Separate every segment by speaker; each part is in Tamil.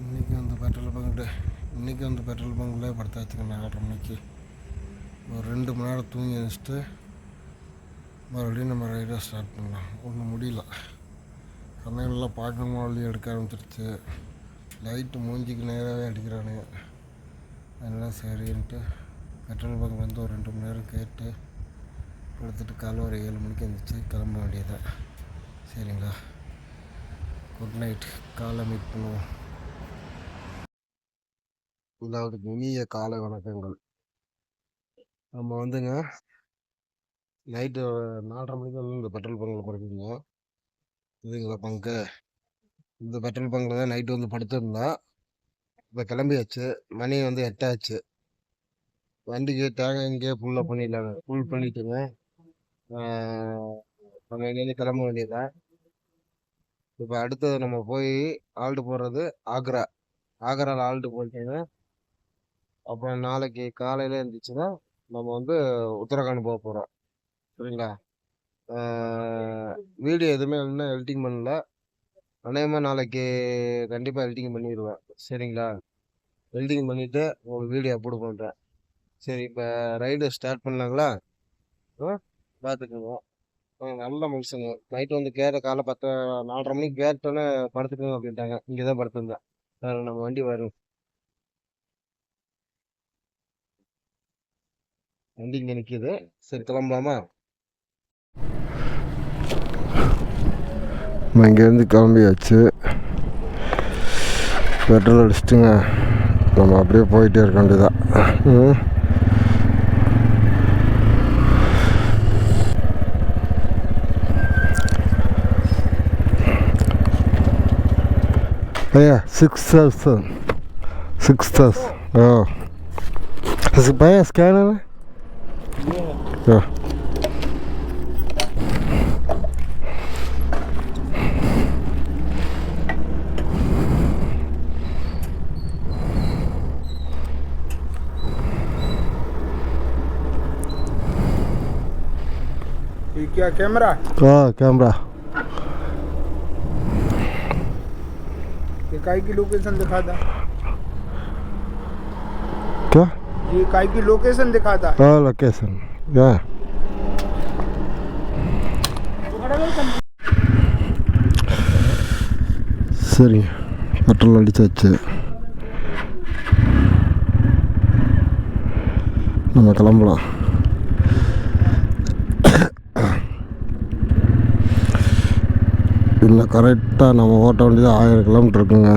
Speaker 1: இன்றைக்கி வந்து பெட்ரோல் பங்கு இன்றைக்கி வந்து பெட்ரோல் பங்கில் படுத்தாச்சுங்க நாலரை மணிக்கு. ஒரு ரெண்டு மணி நேரம் தூங்கி வச்சுட்டு மறுபடியும் நம்ம ரைடாக ஸ்டார்ட் பண்ணலாம். ஒன்றும் முடியல. கண்ணுகள்லாம் பார்க்கணும் வழியும் எடுக்க ஆரம்பிச்சிருச்சு. லைட்டு மூஞ்சிக்கு நேராகவே அடிக்கிறானுங்க அதனால் சரின்ட்டு பெட்ரோல் பங்க் வந்து ஒரு ரெண்டு மணி நேரம் கேட்டு படுத்துட்டு காலை ஒரு ஏழு மணிக்கு எழுந்திரிச்சு கிளம்ப வேண்டியதான் சரிங்களா? குட் நைட் காலை மீட் பண்ணுவோம். எல்லாருக்கும் இனிய காலை வணக்கங்கள். நம்ம வந்துங்க நைட்டு நாலரை மணிக்கு வந்து இந்த பெட்ரோல் பங்கில் படுக்குங்க இதுங்களா பங்கு. இந்த பெட்ரோல் பங்கில் தான் நைட்டு வந்து படுத்திருந்தோம் இப்போ கிளம்பியாச்சு. மணி வந்து எட்டாச்சு. வண்டிக்கு தேங்காய் இங்கேயே ஃபுல்லாக பண்ணிடலாங்க ஃபுல் பண்ணிட்டுங்க நம்ம இங்கேருந்து கிளம்ப வேண்டியதான் இப்போ அடுத்தது நம்ம போய் ஆல்ட்டு போடுறது ஆக்ரா. ஆக்ராவில் ஆல்ட்டு போயிட்டீங்கன்னா அப்புறம் நாளைக்கு காலையில் இருந்துச்சுன்னா நம்ம வந்து உத்தரகாண்ட் போக போகிறோம் சரிங்களா? வீடியோ எதுவுமே இன்னும் எடிட்டிங் பண்ணல. அநேகமாக நாளைக்கு கண்டிப்பாக எடிட்டிங் பண்ணிடுவேன் சரிங்களா? எடிட்டிங் பண்ணிவிட்டு உங்களுக்கு வீடியோ அப்லோட் பண்ணுறேன் சரி இப்போ ரைடு ஸ்டார்ட் பண்ணலாங்களா? பார்த்துக்குங்க நல்ல மனுஷங்க. நைட்டு வந்து கேட்ட காலை பத்து நாலரை மணிக்கு கேட்டோன்னே படுத்துக்கோங்க அப்படின்ட்டாங்க. இங்கே தான் படுத்துருந்தேன். வேறு நம்ம வண்டி வரும். வண்டி இங்கே நிற்கிது சரி கிளம்பலாமா? நம்ம இங்கேருந்து கிளம்பியாச்சு. பெட்ரோல் அடிச்சிட்டுங்க. நம்ம அப்படியே போயிட்டே இருக்க வேண்டியதான் ஐயா சிக்ஸ் தௌசண்ட் சிக்ஸ் தௌசண்ட் ஓ பையன் ஸ்கேனர் हाँ
Speaker 2: ये क्या कैमरा
Speaker 1: हाँ कैमरा
Speaker 2: ये काय की लोकेशन दिखा दिखाता
Speaker 1: क्या?
Speaker 2: ये काय की लोकेशन दिखाता
Speaker 1: हाँ लोकेशन या சரி பெட்ரோல் அடிச்சாச்சு நம்ம கிளம்பலாம் இன்னும் கரெக்டாக நம்ம ஓட்ட வேண்டியது ஆயிரம் கிலோமீட்டர் இருக்குங்க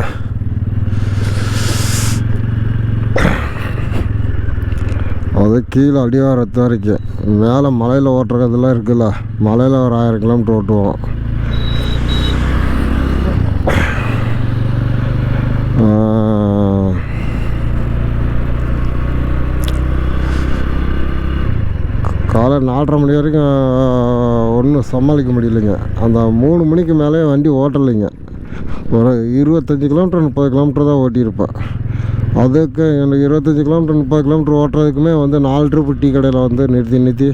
Speaker 1: அது கீழே அடிவாரத்து வரைக்கும். மேலே மலையில் ஓட்டுறதுலாம் இருக்குல்ல. மலையில் ஒரு ஆயிரம் கிலோமீட்டர் ஓட்டுவோம். காலை நாலரை மணி வரைக்கும் ஒன்றும் சமாளிக்க முடியலைங்க. அந்த மூணு மணிக்கு மேலே வண்டி ஓட்டலைங்க. ஒரு இருபத்தஞ்சி கிலோமீட்டர் முப்பது கிலோமீட்டர் தான் ஓட்டியிருப்பேன். அதுக்கு எனக்கு இருபத்தஞ்சி கிலோமீட்டர் முப்பது கிலோமீட்டர் ஓட்டுறதுக்குமே வந்து நாலு ட்ரிப்பு டீ கடையில் வந்து நிறுத்தி நிறுத்தி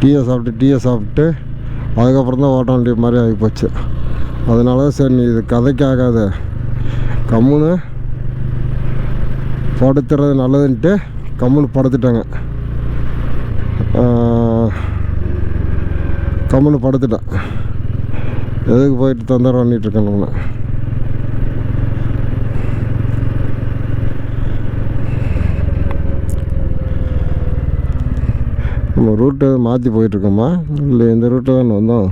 Speaker 1: டீயை சாப்பிட்டு டீயை சாப்பிட்டு அதுக்கப்புறம் தான் ஓட்ட வேண்டிய மாதிரி ஆகிப்போச்சு அதனால சரி நீ இது கதைக்கு ஆகாத கம்முன்னு படுத்துறது நல்லதுன்ட்டு கம்முன்னு படுத்துட்டாங்க. கம்முன்னு படுத்துட்டேன். எதுக்கு போயிட்டு தொந்தரவு பண்ணிகிட்ருக்கேன் நான்? நம்ம ரூட்டை மாற்றி போயிட்டுருக்கோமா? இல்லை இந்த ரூட்டை தான் வந்தோம்?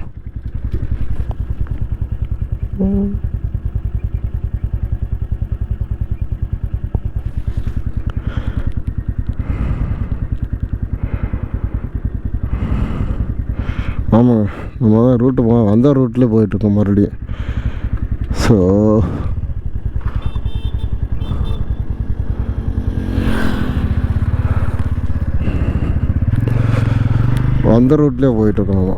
Speaker 1: ஆமாங்க. நம்ம தான் ரூட்டு போ வந்த ரூட்லேயே போயிட்டுருக்கோம் மறுபடியும். ஸோ அந்த ரூட்லேயே போயிட்டுருக்கோம் நம்ம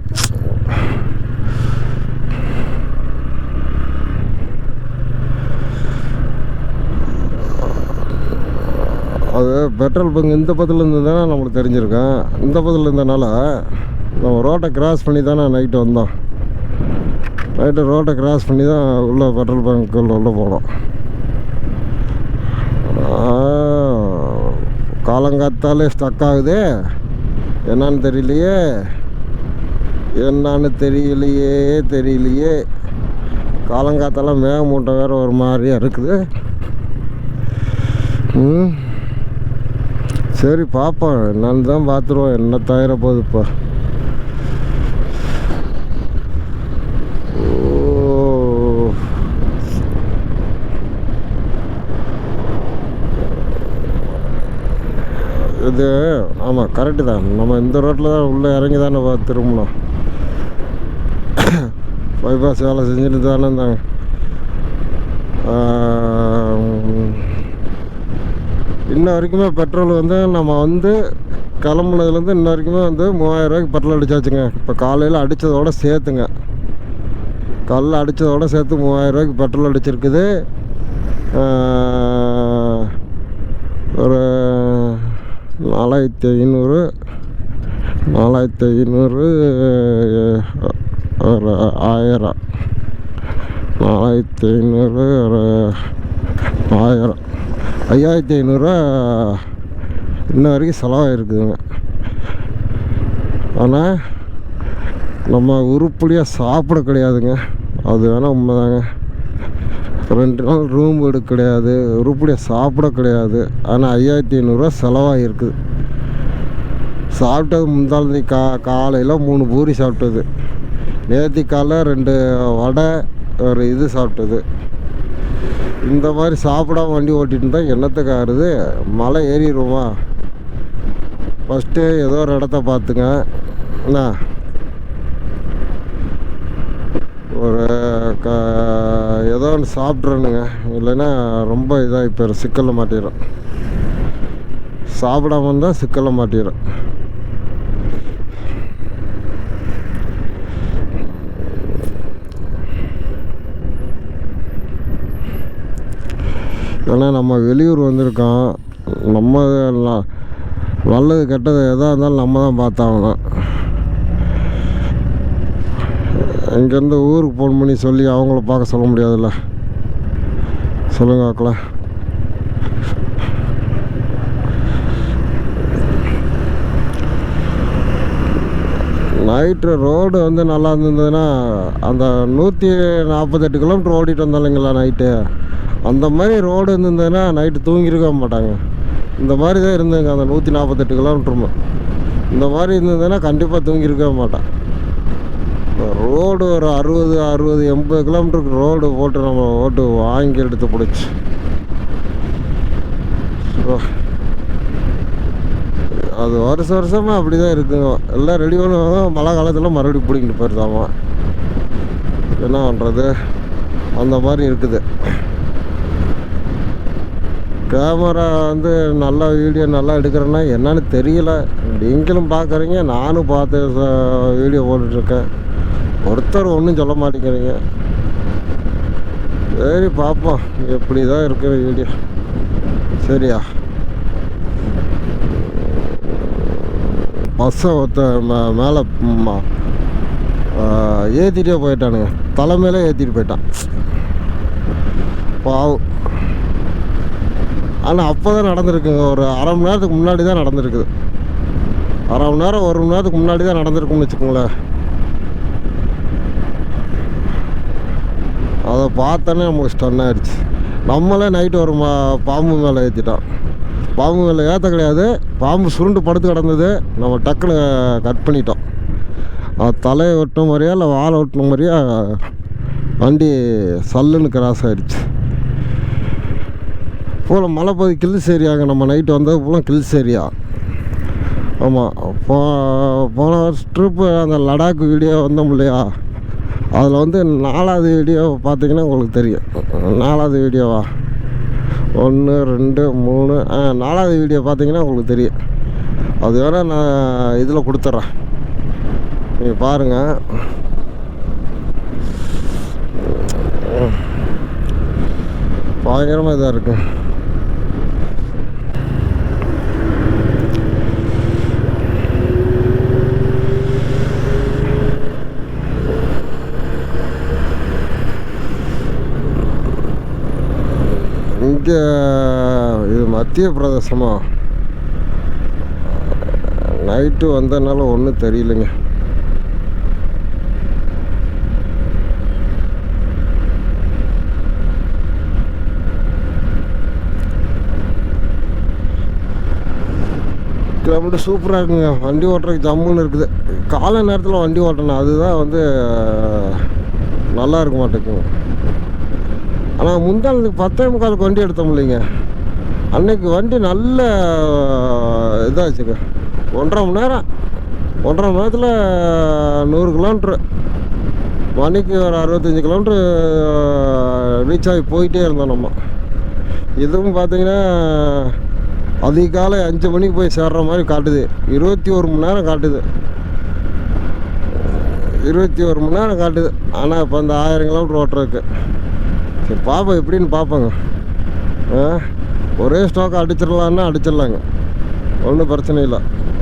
Speaker 1: அது பெட்ரோல் பங்க் இந்த பக்கத்தில் இருந்ததுனா நம்மளுக்கு தெரிஞ்சிருக்கேன் இந்த பக்கத்தில் இருந்தனால நம்ம ரோட்டை கிராஸ் பண்ணி தானே நைட்டு வந்தோம் நைட்டு ரோட்டை கிராஸ் பண்ணி தான் உள்ளே பெட்ரோல் பங்க்குள்ள உள்ளே போனோம் காலங்காத்தாலே ஸ்டக் ஆகுது என்னன்னு தெரியலையே. என்னன்னு தெரியலையே தெரியலையே. காலங்காத்தெல்லாம் மேகமூட்டம் வேறு ஒரு மாதிரியா இருக்குது. ம். சரி பார்ப்போம் என்னன்னு தான் பார்த்துருவோம் என்ன தயிர போகுது இப்போ இது ஆமாம் கரெக்டு தான். நம்ம இந்த ரோட்டில் தான் உள்ளே இறங்கி தானே திரும்பணும். பைபாஸ் வேலை செஞ்சுட்டு தானே இருந்தாங்க. இன்ன வரைக்குமே பெட்ரோல் வந்து நம்ம வந்து கிளம்புனதுலேருந்து இன்ன வரைக்குமே வந்து மூவாயிரரூவாய்க்கு பெட்ரோல் அடிச்சாச்சுங்க. இப்போ காலையில் அடித்ததோட சேர்த்துங்க. காலையில் அடித்ததோட சேர்த்து மூவாயிரம் ரூபாய்க்கு பெட்ரோல் அடிச்சிருக்குது. ஒரு நாலாயிரத்தி ஐநூறு நாலாயிரத்தி ஐநூறு ஒரு ஆயிரம். நாலாயிரத்தி ஐநூறு ஒரு ஆயிரம். ஐயாயிரத்தி ஐநூறுரூவா இன்ன வரைக்கும் செலவாயிருக்குதுங்க. ஆனால் நம்ம உருப்படியாக சாப்பிட கிடையாதுங்க. அது வேணால் உண்மைதாங்க. ரெண்டு நாள் ரூம் எடுக்க கிடையாது உருப்படியாக சாப்பிட கிடையாது. ஆனால் ஐயாயிரத்தி ஐநூறுரூவா செலவாகிருக்குது சாப்பிட்டது முந்தாளி கா காலையில் மூணு பூரி சாப்பிட்டது. நேற்று காலைல ரெண்டு வடை ஒரு இது சாப்பிட்டது. இந்த மாதிரி சாப்பிடாம வண்டி ஓட்டிட்டு இருந்தால் என்னத்துக்கு ஆறுது? மலை ஏறிடுவோமா? ஃபஸ்ட்டு ஏதோ ஒரு இடத்த பார்த்துங்க. என்ன ஒரு க ஏதோ ஒன்று சாப்பிட்றணுங்க இல்லைன்னா ரொம்ப இதாக இப்போ சிக்கலில் மாட்டிடும். சாப்பிடாம இருந்தால் சிக்கலில் மாட்டிடும். ஏன்னா நம்ம வெளியூர் வந்திருக்கோம். நம்ம நல்லது கெட்டது எதாக இருந்தாலும் நம்ம தான் பார்த்தாகணும். இங்கேருந்து ஊருக்கு ஃபோன் பண்ணி சொல்லி அவங்கள பார்க்க சொல்ல முடியாதுல்ல. சொல்லுங்க அக்கல நைட்டு ரோடு வந்து நல்லா இருந்ததுன்னா அந்த நூற்றி நாற்பத்தெட்டு கிலோமீட்டர் ஓடிட்டு வந்தோம் இல்லைங்களா நைட்டு அந்த மாதிரி ரோடு இருந்ததுன்னா நைட்டு தூங்கியிருக்க மாட்டாங்க. இந்த மாதிரி தான் இருந்ததுங்க அந்த நூற்றி நாற்பத்தெட்டு கிலோமீட்டருமே இந்த மாதிரி இருந்ததுன்னா கண்டிப்பாக தூங்கியிருக்க மாட்டேன். ரோடு ஒரு அறுபது அறுபது எண்பது கிலோமீட்டருக்கு ரோடு போட்டு நம்ம ஓட்டு வாங்கி எடுத்து பிடிச்சி. அது வருஷம் வருஷமாக அப்படி தான் இருக்குங்க எல்லாம் ரெடி பண்ணுவாங்க மழை காலத்தில் மறுபடியும் பிடிங்கிட்டு போயிருந்தாமா என்ன பண்ணுறது அந்த மாதிரி இருக்குது. கேமரா வந்து நல்லா வீடியோ நல்லா எடுக்கிறேன்னா என்னன்னு தெரியல. நீங்களும் பார்க்குறீங்க நானும் பார்த்து வீடியோ போட்டுட்ருக்கேன் ஒருத்தர் ஒன்றும் சொல்ல மாட்டேங்கிறீங்க. சரி பார்ப்போம் எப்படி தான் இருக்கிற வீடியோ சரியா? பஸ்ஸை ஒருத்த மே மேலே ஏற்றிட்டே போயிட்டானுங்க. தலைமையில ஏற்றிட்டு போயிட்டான். பாவம். ஆனால் அப்போ தான் நடந்திருக்குங்க. ஒரு அரை மணி நேரத்துக்கு முன்னாடி தான் நடந்திருக்குது. அரை மணி நேரம் ஒரு மணி நேரத்துக்கு முன்னாடி தான் நடந்திருக்கும்னு வச்சுக்கோங்களேன். அதை பார்த்தோன்னே நமக்கு ஸ்டன் ஆகிடுச்சு நம்மளே நைட்டு ஒரு மா பாம்பு மேலே ஏற்றிட்டோம் பாம்பு மேலே ஏற்ற கிடையாது. பாம்பு சுருண்டு படுத்து கிடந்தது. நம்ம டக்குன்னு கட் பண்ணிட்டோம். அது தலையை ஒட்டின மாதிரியா இல்லை வாழை ஒட்டின மாதிரியா வண்டி சல்லுன்னு கிராஸ் ஆகிடுச்சு போல் மலைப்பகுதி பகுதி கில்ஸ் ஏரியாங்க நம்ம நைட்டு வந்தது பூலாம் கில்ஸ் ஏரியா ஆமாம் போ போன வருஷம் ட்ரிப்பு அந்த லடாக் வீடியோ வந்தோம் இல்லையா? அதில் வந்து நாலாவது வீடியோ பார்த்தீங்கன்னா உங்களுக்கு தெரியும். நாலாவது வீடியோவா ஒன்று ரெண்டு மூணு ஆ நாலாவது வீடியோ பார்த்தீங்கன்னா உங்களுக்கு தெரியும். அது வேணால் நான் இதில் கொடுத்துட்றேன் நீங்கள் பாருங்கள் பயங்கரமாக இதாக இருக்குது மத்திய இது மத்திய பிரதேசமா? நைட்டு வந்ததுனால ஒன்றும் தெரியலைங்க. கிலோமீட்டர் சூப்பராக இருக்குங்க. வண்டி ஓட்டுறதுக்கு ஜம்முன்னு இருக்குது. காலை நேரத்தில் வண்டி ஓட்டணும். அதுதான் வந்து நல்லா இருக்க மாட்டேங்குது. ஆனால் முந்தானத்துக்கு பத்தே முக்காலுக்கு வண்டி எடுத்தோம் இல்லைங்க அன்னைக்கு வண்டி நல்ல இதாச்சுங்க. ஒன்றரை மணி நேரம். ஒன்றரை மணி நேரத்தில் நூறு கிலோமீட்ரு மணிக்கு ஒரு அறுபத்தஞ்சி கிலோமீட்ரு ரீச் ஆகி போயிட்டே இருந்தோம் நம்ம. இதுவும் பார்த்தீங்கன்னா அதிகாலை அஞ்சு மணிக்கு போய் சேர்ற மாதிரி காட்டுது. இருபத்தி ஒரு மணி நேரம் காட்டுது. இருபத்தி ஒரு மணி நேரம் காட்டுது. ஆனால் இப்போ அந்த ஆயிரம் கிலோமீட்டர் ஓட்டுறதுக்கு. சரி பார்ப்போம் எப்படின்னு பார்ப்போங்க ஆ ஒரே ஸ்டாக் அடிச்சிடலான்னா அடிச்சிடலாங்க. ஒன்றும் பிரச்சனை இல்லை.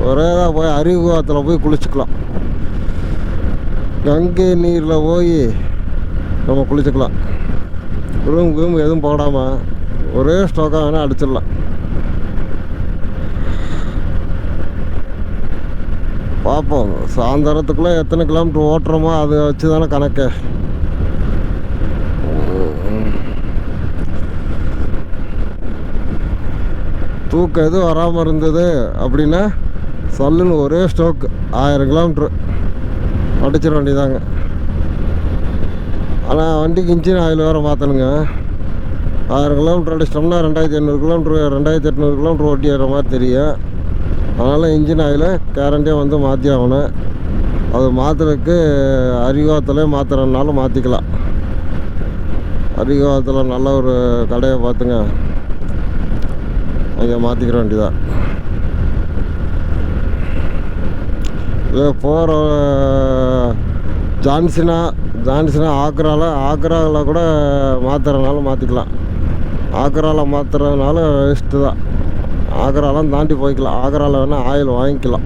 Speaker 1: ஒரே தான் போய் அருகுவாத்தில் போய் குளிச்சுக்கலாம். கங்கை நீரில் போய் நம்ம குளிச்சுக்கலாம். ரூம் கீம் எதுவும் போடாமல் ஒரே ஸ்டாக்காக வேணால் அடிச்சிடலாம். பார்ப்போம் சாயந்தரத்துக்குள்ளே எத்தனை கிலோமீட்டர் ஓட்டுறோமோ அதை வச்சு தானே கணக்கு. தூக்கம் எதுவும் வராமல் இருந்தது அப்படின்னா சல்லுன்னு ஒரே ஸ்டோக் ஆயிரம் கிலோமீட்ரு அடிச்சிட வேண்டியதாங்க. ஆனால் வண்டிக்கு இன்ஜின் ஆயில் வேறு மாற்றணுங்க ஆயிரம் கிலோமீட்டர் அடிச்சிட்டோம்னா ரெண்டாயிரத்தி ஐநூறு கிலோமீட்ரு ரெண்டாயிரத்தி எட்நூறு கிலோமீட்ரு ஓட்டி வர மாதிரி தெரியும். அதனால் இன்ஜின் ஆயிலை கேரண்டியாக வந்து மாற்றி ஆகணும். அது மாற்றுறதுக்கு அரிவாரத்திலே மாற்றுறதுனாலும் மாற்றிக்கலாம் அறிவாத்தில் நல்ல ஒரு கடையை பார்த்துங்க. அங்கே மாற்றிக்கிற வேண்டியதான் இது போகிற ஜான்சினா ஜான்சினா ஆக்ராவில் ஆக்ராவில் கூட மாற்றுறதுனால மாற்றிக்கலாம் ஆக்ராவில் மாற்றுறதுனால வேஸ்ட்டு தான். ஆக்ராலாம் தாண்டி போய்க்கலாம். ஆக்ராவில் வேணால் ஆயில் வாங்கிக்கலாம்.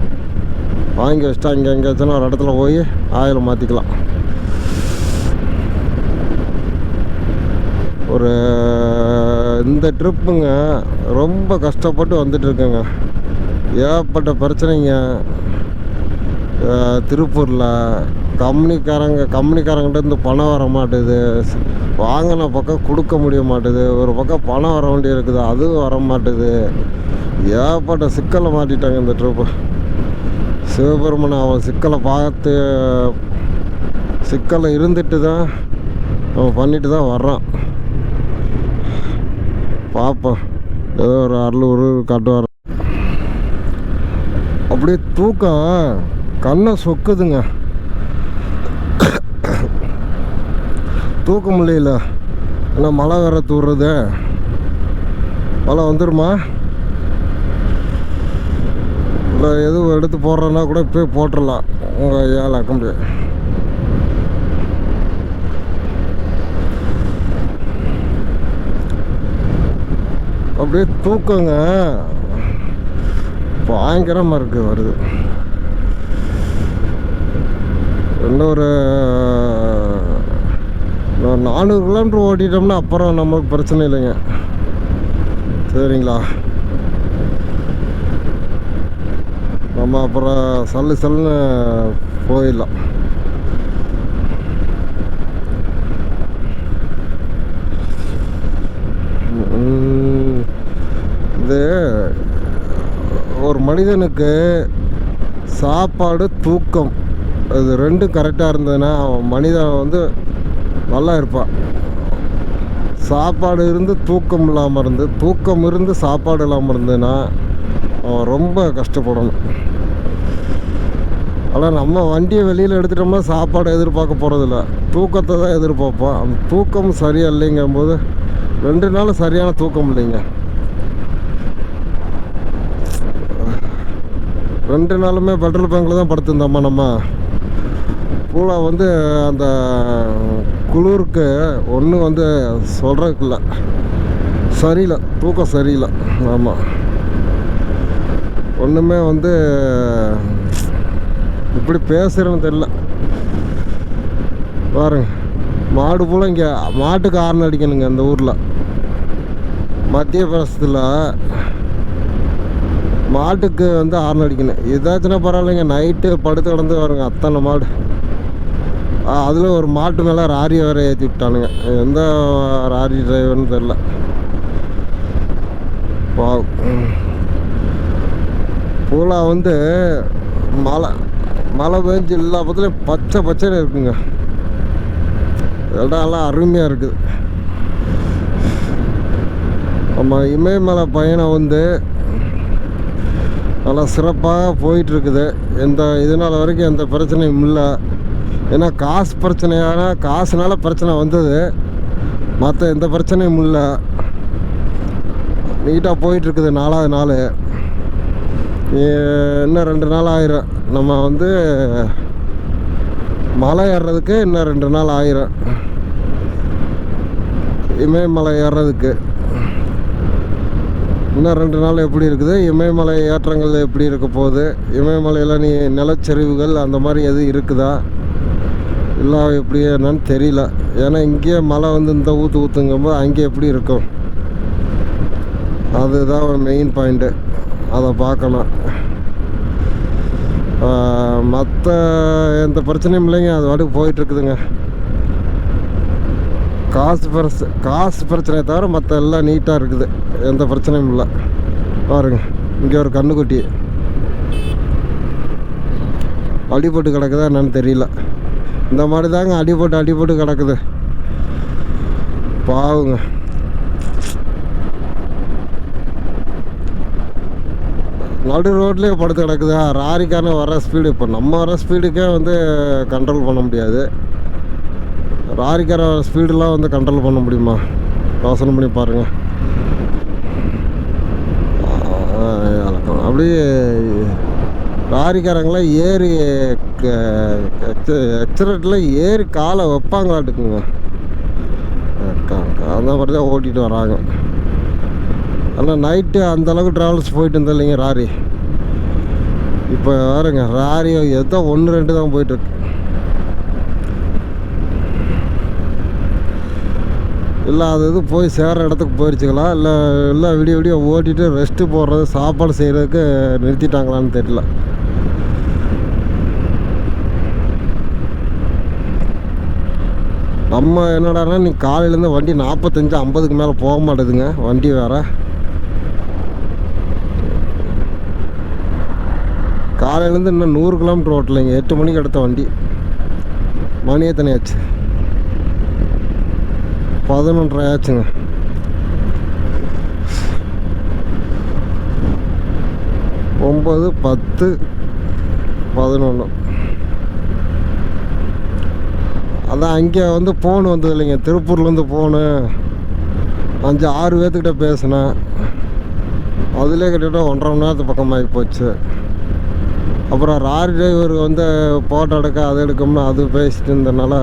Speaker 1: வாங்கி வச்சுட்டா இங்கே எங்கேயாச்சும் ஒரு இடத்துல போய் ஆயில் மாற்றிக்கலாம் ஒரு இந்த ட்ரிப்புங்க ரொம்ப கஷ்டப்பட்டு வந்துட்டு இருக்கேங்க ஏகப்பட்ட பிரச்சனைங்க. திருப்பூரில் கம்பெனிக்காரங்க கம்பெனிக்காரங்கிட்டேருந்து பணம் வர மாட்டேது. வாங்கின பக்கம் கொடுக்க முடிய மாட்டேது. ஒரு பக்கம் பணம் வர வேண்டி இருக்குது அதுவும் வர மாட்டேது. ஏகப்பட்ட சிக்கலை மாட்டிட்டாங்க இந்த ட்ரிப்பு சிவபெருமன் அவன் சிக்கலை பார்த்து சிக்கலை இருந்துட்டு தான் அவன் பண்ணிட்டு தான் வர்றான். பார்ப்போம் ஏதோ ஒரு அறுநூறு காட்டுவார் அப்படியே தூக்கம். கண்ணை சொக்குதுங்க. தூக்க முடியல ஏன்னா மழை வேற தூடுறது மழை வந்துடுமா இல்லை எதுவும் எடுத்து போடுறேன்னா கூட போய் போட்டுடலாம். உங்கள் ஏழை அக்கம்பி அப்படியே தூக்கங்க. பயங்கரமாக இருக்கு வருது. இன்னும் ஒரு நானூறு கிலோமீட்டர் ஓட்டிட்டோம்னா அப்புறம் நமக்கு பிரச்சனை இல்லைங்க. சரிங்களா? நம்ம அப்புறம் சல்லு சல்லுன்னு போயிடலாம் உம், இது ஒரு மனிதனுக்கு சாப்பாடு தூக்கம். இது ரெண்டும் கரெக்டாக இருந்ததுன்னா அவன் மனிதன் வந்து நல்லா இருப்பான். சாப்பாடு இருந்து தூக்கம் இல்லாமல் இருந்து தூக்கம் இருந்து சாப்பாடு இல்லாமல் இருந்ததுன்னா அவன் ரொம்ப கஷ்டப்படணும். ஆனால் நம்ம வண்டியை வெளியில் எடுத்துட்டோம்னா சாப்பாடு எதிர்பார்க்க போகிறதில்ல தூக்கத்தை தான் எதிர்பார்ப்போம் அந்த தூக்கம் சரியாக இல்லைங்கும்போது ரெண்டு நாள் சரியான தூக்கம் இல்லைங்க. ரெண்டு நாளுமே பெட்ரோல் பங்கில் தான் படுத்திருந்தோம்மா நம்ம. பூரா வந்து அந்த குளிருக்கு ஒன்றும் வந்து சொல்கிறதுக்கு இல்லை சரியில்லை தூக்கம் சரியில்லை. ஆமாம் ஒன்றுமே வந்து இப்படி பேசுகிறேன்னு தெரில பாருங்க. மாடு போல் இங்கே மாட்டுக்கு ஆரணம் அடிக்கணுங்க இந்த ஊரில். மத்திய பிரதேசத்தில் மாட்டுக்கு வந்து ஹார்ன் அடிக்கணும். இதாச்சுன்னா பரவாயில்லைங்க. நைட்டு படுத்து கிடந்து வருங்க. அத்தனை மாடு. அதில் ஒரு மாட்டு மேலே ராரி வேற ஏற்றி விட்டானுங்க. எந்த ராரி டிரைவர்னு தெரில பூலா வந்து மழை மழை பெஞ்சு எல்லா பக்கத்துலையும் பச்சை பச்சைன்னு இருக்குங்க. இடம் எல்லாம் அருமையாக இருக்குது. நம்ம இமயமலை பயணம் வந்து நல்லா சிறப்பாக போயிட்டுருக்குது. எந்த இதனால் வரைக்கும் எந்த பிரச்சனையும் இல்லை. ஏன்னா காசு பிரச்சனையான காசுனால பிரச்சனை வந்தது. மற்ற எந்த பிரச்சனையும் இல்லை. நீட்டாக போயிட்டுருக்குது நாலாவது நாள். இன்னும் ரெண்டு நாள் ஆயிரும். நம்ம வந்து மலை ஏறுறதுக்கு இன்னும் ரெண்டு நாள் ஆயிரும். இமயமலை ஏறுறதுக்கு இன்னும் ரெண்டு நாள் எப்படி இருக்குது? இமயமலை ஏற்றங்கள் எப்படி இருக்க போகுது? இமயமலையில் நீ நிலச்சரிவுகள் அந்த மாதிரி எதுவும் இருக்குதா? இல்லை எப்படி என்னன்னு தெரியல. ஏன்னா இங்கேயே மழை வந்து இந்த ஊற்று ஊற்றுங்கும்போது அங்கே எப்படி இருக்கும்? அதுதான் மெயின் பாயிண்ட்டு அதை பார்க்கணும் மற்ற எந்த பிரச்சனையும் இல்லைங்க. அது வாட்டுக்கு போயிட்டுருக்குதுங்க காசு பிரச்ச காசு பிரச்சனையை தவிர மற்ற எல்லாம் நீட்டாக இருக்குது. எந்த பிரச்சனையும் இல்லை. பாருங்க இங்கே ஒரு கண்ணுக்குட்டி. அடிபட்டு கிடக்குதா என்னன்னு தெரியல. இந்த மாதிரி தாங்க அடிபட்டு அடிபட்டு கிடக்குது. பாவுங்க. நடு ரோட்லேயே படுத்து கிடக்குதா? ராரிக்கான வர ஸ்பீடு இப்போ நம்ம வர ஸ்பீடுக்கே வந்து கண்ட்ரோல் பண்ண முடியாது. லாரிக்கார ஸ்பீடெலாம் வந்து கண்ட்ரோல் பண்ண முடியுமா? யோசனை பண்ணி பாருங்கள் அப்படியே லாரிக்காரங்களாம் ஏறி எக்ஸரேட்டில் ஏறி காலை வைப்பாங்களாட்டுக்குங்க. அந்த மாதிரி தான் ஓட்டிகிட்டு வராங்க. ஆனால் நைட்டு அந்தளவுக்கு ட்ராவல்ஸ் போயிட்டு இருந்தோம் இல்லைங்க ராரி. இப்போ பாருங்க ராரி எதோ ஒன்று ரெண்டு தான் போயிட்டுருக்கு இல்லை அது இது போய் சேர்கிற இடத்துக்கு போயிடுச்சுங்களா இல்லை இல்லை விடிய விடிய ஓட்டிட்டு ரெஸ்ட்டு போடுறது சாப்பாடு செய்கிறதுக்கு நிறுத்திட்டாங்களான்னு தெரியல. நம்ம என்னடான்னா நீ காலையிலேருந்து வண்டி நாற்பத்தஞ்சு ஐம்பதுக்கு மேலே போக மாட்டேதுங்க. வண்டி வேற. காலையிலேருந்து இன்னும் நூறு கிலோமீட்டர் ஓட்டலைங்க. எட்டு மணிக்கு எடுத்த வண்டி. மணி எத்தனை ஆச்சு? பதினொன்றரை ஆச்சுங்க. ஒம்பது பத்து பதினொன்று அதான் அங்கே வந்து ஃபோன் வந்தது இல்லைங்க திருப்பூர்லேருந்து ஃபோனு அஞ்சு ஆறு பேர்த்துக்கிட்ட பேசினேன். அதிலே கிட்டத்தட்ட ஒன்றரை மணி நேரத்து பக்கமாகி போச்சு. அப்புறம் ராரி டிரைவர் வந்து ஃபோட்டோ எடுக்க அது எடுக்கணும்னு அது பேசிட்டு இருந்தனால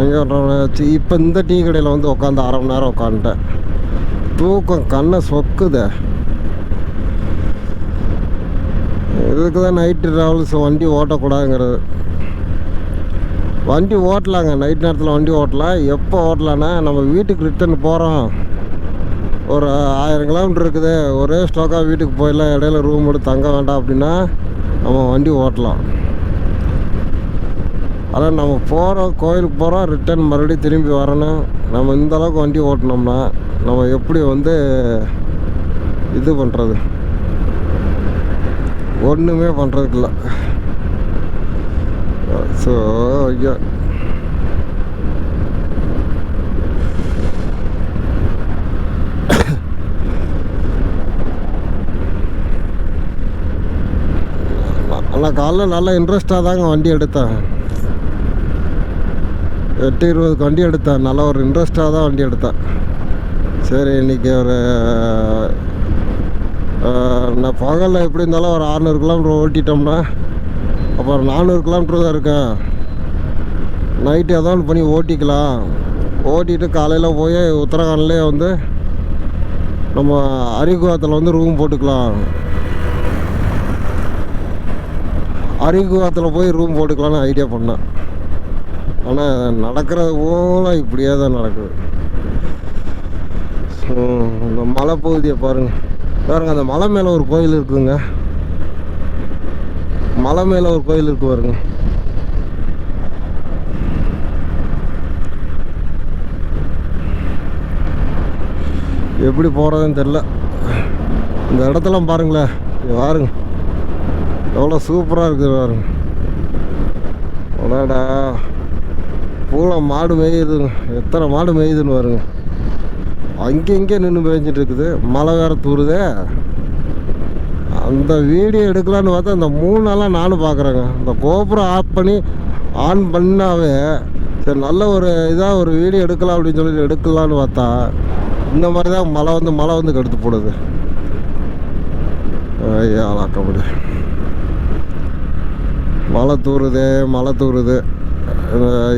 Speaker 1: அங்கே இப்போ இந்த டீ கடையில் வந்து உட்காந்து அரை மணி நேரம் உட்காந்துட்டேன் தூக்கம் கண்ணை சொக்குதே. இதுக்கு தான் நைட்டு ட்ராவல்ஸ் வண்டி ஓட்டக்கூடாதுங்கிறது. வண்டி ஓட்டலாங்க. நைட் நேரத்தில் வண்டி ஓட்டலாம் எப்போ ஓட்டலான்னா நம்ம வீட்டுக்கு ரிட்டர்ன் போகிறோம் ஒரு ஆயிரம் கிலோமீட்டர் இருக்குது. ஒரே ஸ்டோக்காக வீட்டுக்கு போயிடலாம். இடையில ரூம் எடுத்து தங்க வேண்டாம் அப்படின்னா நம்ம வண்டி ஓட்டலாம். ஆனால் நம்ம போகிறோம் கோயிலுக்கு போகிறோம் ரிட்டர்ன் மறுபடியும் திரும்பி வரணும். நம்ம இந்த அளவுக்கு வண்டி ஓட்டினோம்னா நம்ம எப்படி வந்து இது பண்ணுறது ஒன்றுமே பண்ணுறதுக்கு இல்லை. ஸோ ஐயா. ஆனால் காலைல நல்லா இன்ட்ரெஸ்டாக தாங்க வண்டி எடுத்தேன். எட்டு இருபதுக்கு வண்டி எடுத்தேன். நல்ல ஒரு இன்ட்ரெஸ்டாக தான் வண்டி எடுத்தேன். சரி இன்றைக்கி ஒரு நான் பகலில் எப்படி இருந்தாலும் ஒரு அறநூறு கிலோமீட்டர் ஓட்டிட்டோம்னா அப்புறம் நானூறு கிலோமீட்டர் தான் இருக்கேன் நைட்டு ஏதோ ஒன்று பண்ணி ஓட்டிக்கலாம். ஓட்டிட்டு காலையில் போய் உத்தரகாண்ட்லேயே வந்து நம்ம அரிகுவாத்தில் வந்து ரூம் போட்டுக்கலாம். அரிகுவாத்தில் போய் ரூம் போட்டுக்கலாம்னு ஐடியா பண்ணேன். ஆனால் நடக்கிறது போல் இப்படியே தான் நடக்குது. ம், இந்த மலை பகுதியை பாருங்க. பாருங்கள் அந்த மலை மேலே ஒரு கோயில் இருக்குதுங்க மலை மேலே ஒரு கோயில் இருக்கு பாருங்க. எப்படி போகிறதுன்னு தெரில இந்த இடத்தெல்லாம் பாருங்களேன். பாருங்க. எவ்வளோ சூப்பராக இருக்குது பாருங்க. அடாடா. பூரா மாடு மேயுதுங்க. எத்தனை மாடு மேயுதுன்னு பாருங்க. அங்கே இங்கே நின்று மேய்ஞ்சிட்டு இருக்குது மழை வேற தூருதே. அந்த வீடியோ எடுக்கலான்னு பார்த்தா இந்த மூணு நாளாக நானும் பார்க்குறேங்க. இந்த கோபுரம் ஆஃப் பண்ணி ஆன் பண்ணாவே சரி நல்ல ஒரு இதாக ஒரு வீடியோ எடுக்கலாம் அப்படின்னு சொல்லி எடுக்கலான்னு பார்த்தா இந்த மாதிரி தான் மழை வந்து மழை வந்து கெடுத்து போடுது. ஐயா கபடி மழை தூருது மழை தூறுது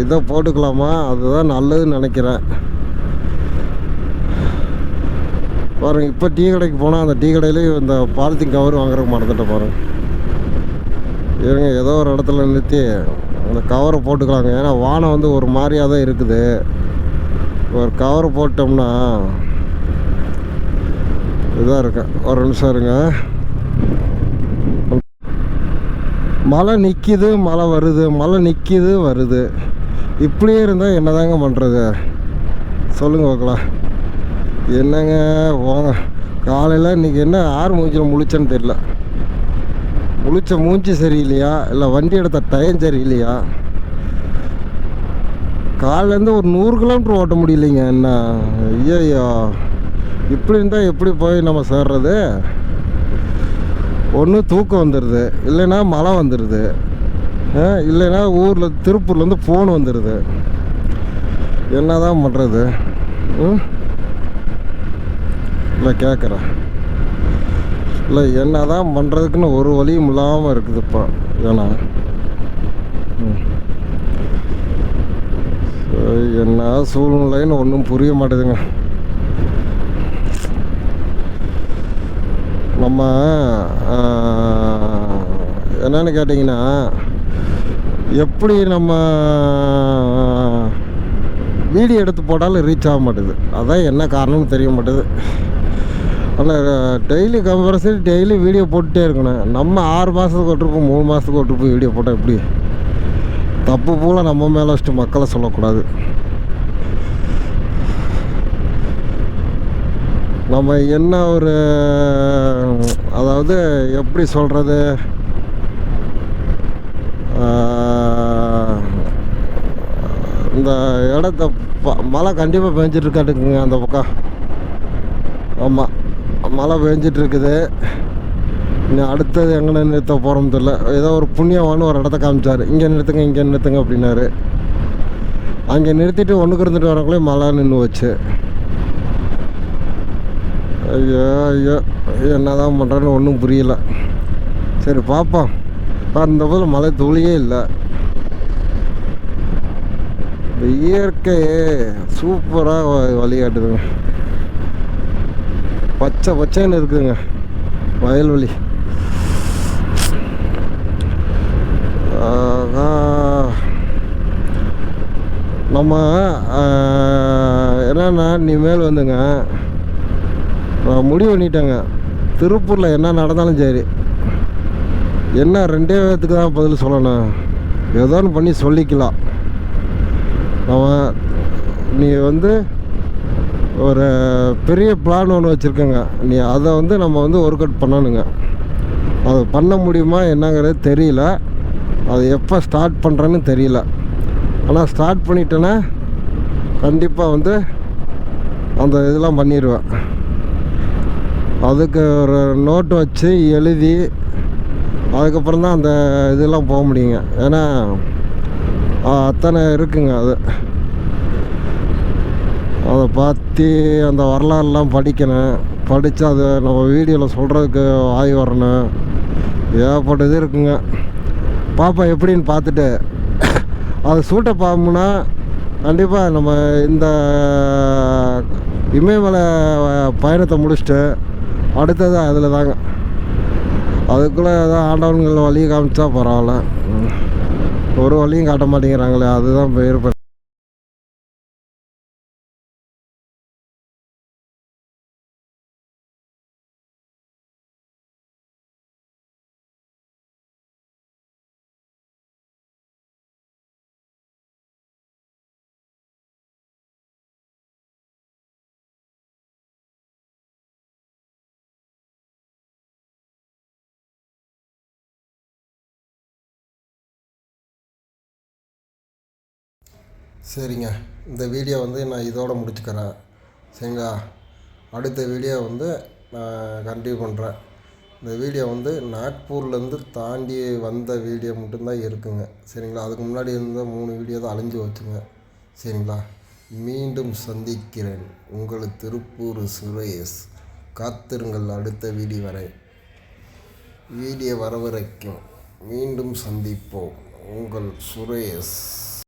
Speaker 1: இதை போட்டுக்கலாமா? அதுதான் நல்லதுன்னு நினைக்கிறேன். பாருங்க இப்போ டீ கடைக்கு போனால் அந்த டீ கடையிலேயும் இந்த பாலித்தீன் கவர் வாங்குறதுக்கு மறந்துட்டேன் பாருங்க. இருங்க ஏதோ ஒரு இடத்துல நிறுத்தி அந்த கவரை போட்டுக்கலாங்க. ஏன்னா வானம் வந்து ஒரு மாதிரியாக தான் இருக்குது. ஒரு கவர் போட்டோம்னா இதாக இருக்கேன். ஒரு நிமிஷம் இருங்க. மழை நிற்கிது மழை வருது மழை நிற்கிது வருது. இப்படியே இருந்தால் என்னதாங்க பண்ணுறது சொல்லுங்கள் பார்க்கலாம் என்னங்க போங்க காலையில் இன்றைக்கி என்ன ஆறு மூஞ்சில் முழிச்சேன்னு தெரியல. முழிச்ச மூஞ்சி சரியில்லையா? இல்லை வண்டி எடுத்த டயம் சரியில்லையா? காலிலேருந்து ஒரு நூறு கிலோமீட்டர் ஓட்ட முடியலைங்க. என்ன? ஐயோ இப்படி இருந்தால் எப்படி போய் நம்ம சேர்றது? ஒன்று தூக்கம் வந்துடுது இல்லைன்னா மழை வந்துடுது ஆ, இல்லைன்னா ஊரில் திருப்பூர்லேருந்து ஃபோன் வந்துடுது என்ன தான் பண்ணுறது ம்? இல்லை கேட்குறேன் இல்லை என்ன தான் பண்ணுறதுக்குன்னு ஒரு வழியும் இல்லாமல் இருக்குது இப்போ ஏன்னா. ம். என்ன சூழ்நிலைன்னு ஒன்றும் புரிய மாட்டேதுங்க. நம்ம என்னென்னு கேட்டிங்கன்னா எப்படி நம்ம வீடியோ எடுத்து போட்டாலும் ரீச் ஆக மாட்டேது. அதான் என்ன காரணம்னு தெரிய மாட்டேது. ஆனால் டெய்லி கம்பல்சரி டெய்லி வீடியோ போட்டுட்டே இருக்கணும். நம்ம ஆறு மாதத்துக்கு ஒரு ட்ரிப்பு மூணு மாதத்துக்கு ஒரு ட்ரிப்பு வீடியோ போட்டால் எப்படி? தப்பு போல் நம்ம மேலே வச்சுட்டு மக்களை சொல்லக்கூடாது. நம்ம என்ன ஒரு அதாவது எப்படி சொல்கிறது இந்த இடத்த ப- மழை கண்டிப்பாக பெஞ்சிட்டு அந்த பக்கம். ஆமாம் மழை பெஞ்சிட்ருக்குது இனி அடுத்தது எங்கே நிறுத்த போகிறோம் தெரியல. ஏதோ ஒரு புண்ணியவான்னு ஒரு இடத்த காமிச்சார். இங்கே நிறுத்துங்க இங்கே நிறுத்துங்க அப்படின்னாரு. அங்கே நிறுத்திட்டு ஒன்றுக்கு இருந்துட்டு வரக்குள்ளே மழை நின்று வச்சு ஐயோ ஐயோ. என்ன தான் பண்ணுறேன்னு ஒன்றும் புரியல. சரி பார்ப்போம் அந்த போது மழை துளியே இல்லை. இந்த இயற்கையே சூப்பராக வழிகாட்டுதுங்க. பச்சை பச்சைன்னு இருக்குதுங்க. வயல்வெளி. நம்ம என்னன்னா இனிமேல் வந்துங்க முடிவு பண்ணிட்டேங்க. திருப்பூரில் என்ன நடந்தாலும் சரி. என்ன ரெண்டே விதத்துக்கு தான் பதில் சொல்லணும். ஏதோ ஒன்று பண்ணி சொல்லிக்கலாம். நம்ம நீ வந்து ஒரு பெரிய பிளான் ஒன்று வச்சுருக்கங்க. நீ அதை வந்து நம்ம வந்து ஒர்க் அவுட் பண்ணணுங்க. அது பண்ண முடியுமா என்னங்கிறது தெரியல. அது எப்போ ஸ்டார்ட் பண்ணுறேன்னு தெரியல. ஆனால் ஸ்டார்ட் பண்ணிட்டேன்னா கண்டிப்பாக வந்து அந்த இதெல்லாம் பண்ணிடுவேன் அதுக்கு ஒரு நோட்டு வச்சு எழுதி அதுக்கப்புறம் தான் அந்த இதெல்லாம் போக முடியுங்க. ஏன்னா அத்தனை இருக்குங்க அது. அதை பார்த்து அந்த வரலாறுலாம் படிக்கணும். படித்து அதை நம்ம வீடியோவில் சொல்கிறதுக்கு ஆய் வரணும். ஏகப்பட்ட இது இருக்குங்க. பாப்பா எப்படின்னு பார்த்துட்டு அது சூட்டை பார்ப்போம்னா கண்டிப்பாக நம்ம இந்த இமயமலை பயணத்தை முடிச்சுட்டு அடுத்தது அதில் தாங்க அதுக்குள்ளே ஏதோ ஆண்டவன்கள் வழியை காமிச்சா பரவாயில்ல. ஒரு வழியும் காட்ட மாட்டேங்கிறாங்களே அதுதான் பெரிய சரிங்க. இந்த வீடியோ வந்து நான் இதோட முடிச்சுக்கிறேன். சரிங்களா? அடுத்த வீடியோ வந்து நான் கண்டினியூ பண்ணுறேன் இந்த வீடியோ வந்து நாக்பூர்லேருந்து தாண்டி வந்த வீடியோ மட்டும்தான் இருக்குங்க. சரிங்களா? அதுக்கு முன்னாடி இருந்த மூணு வீடியோ தான் அழிஞ்சு வச்சுங்க சரிங்களா? மீண்டும் சந்திக்கிறேன். உங்கள் திருப்பூர் சுரேஷ். காத்திருங்கள் அடுத்த வீடியோ வரை. வீடியோ வர வரைக்கும் மீண்டும் சந்திப்போம். உங்கள் சுரேஷ்.